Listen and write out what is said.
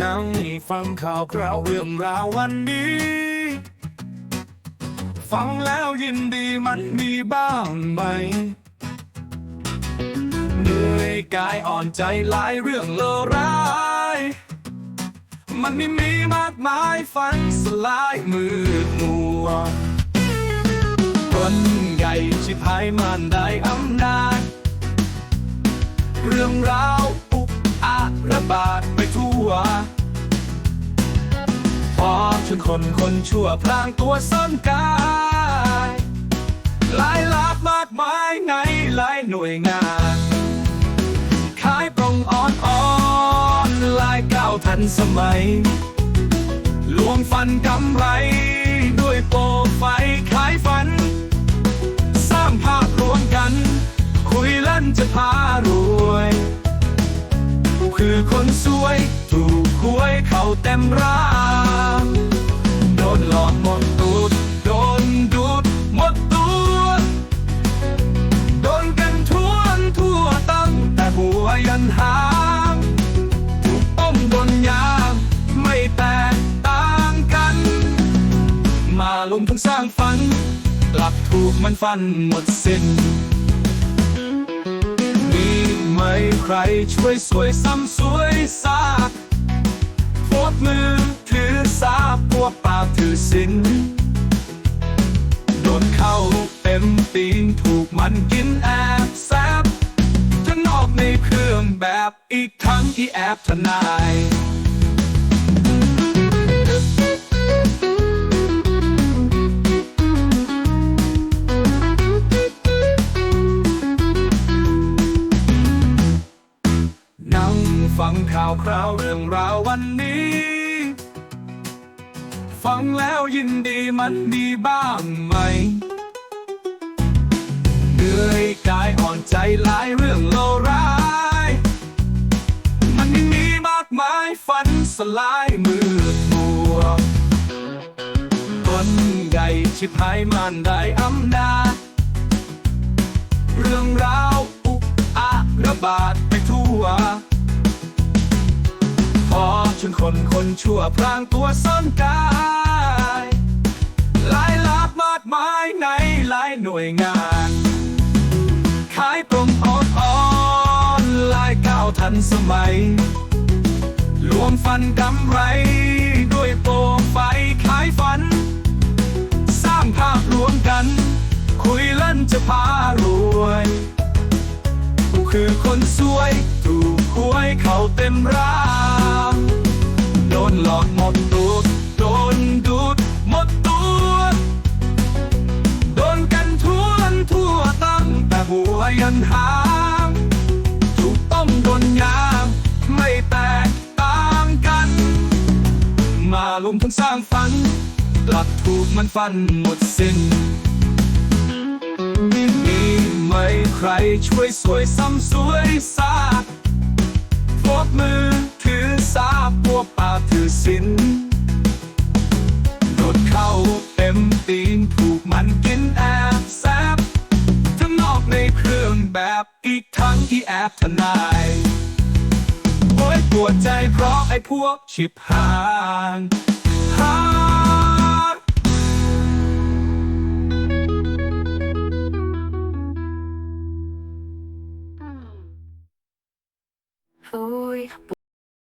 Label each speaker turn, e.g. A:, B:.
A: นั่งฟังข่าวคราวเรื่องราววันนี้ ฟังแล้วยินดีมันมีบ้างไหม เหนื่อยกายอ่อนใจหลายเรื่องเลวร้าย มันไม่มีมากมายฝันสลายมืดมัวคนใหญ่ชิบหายมันได้อำนาจ เรื่องราวอุกอาจระบาด ไปทั่วพอจนคนคนชั่วพลางตัวซ่อนกายหลายลากมากมายในหลายหน่วยงานขายปรงอ่อนอ่อนลายก้าวทันสมัยลวงฟันกำไร ด้วยโปรไฟขายฝัน สร้างภาพรวมกัน คุยลั่นจะพารวย คือคนสวย เขาเต็มร้านโดนหลอกหมดตูด โดนดูดหมดตัว โดนกันทั่วทั่วตั้งแต่หัวยันหางถูกต้มโดนยางไม่แตกต่างกัน มาลงทุนสร้างฝันกลับถูกมันฟันหมดสิ้นมีไหมใครช่วยสวยซ้ำสวยซา สินโดนเข้าเต็มตีนถูกมันกินแอบแซบทั้งนอกในเครื่องแบบอีกทั้งที่แอบทนายนั่งฟังข่าวคราวเรื่องราววันนี้ ฟังแล้วยินดีมันดีบ้างไหม เหนื่อยกายอ่อนใจหลายเรื่องเลวร้าย มันยังมีมากมายฝันสลายมืดมัวคนใหญ่ชิบหายมันได้อำนาจ เรื่องราวอุกอาระบาด พอจนคนคนชั่วพลางตัวซ่อนกายหลายลากมากมายในหลายหน่วยงานขายตรงออนออนลายก้าวทันสมัยรวมฟันกำไร ด้วยโปรไฟขายฝัน สร้างภาพรวมกัน คุยลั่นจะพารวยคือคนสวย ถูกหวยเขาเต็มร้า ยันหางถูกต้มโดนยางไม่แตกต่างกัน มาลุมทั้งสร้างฝันกลับถูกมันฟันหมดสิ้นมีไหมใครช่วยสวยซ้ำสวยซาพวกมือถือสาพวกปากถือสินโดดเข้าเต็มตีนถูกมันกินแอบ ที่แอบทนายโอ้ยปวดใจเพราะไอ้พวกชิบหางหาง
B: โอ้ย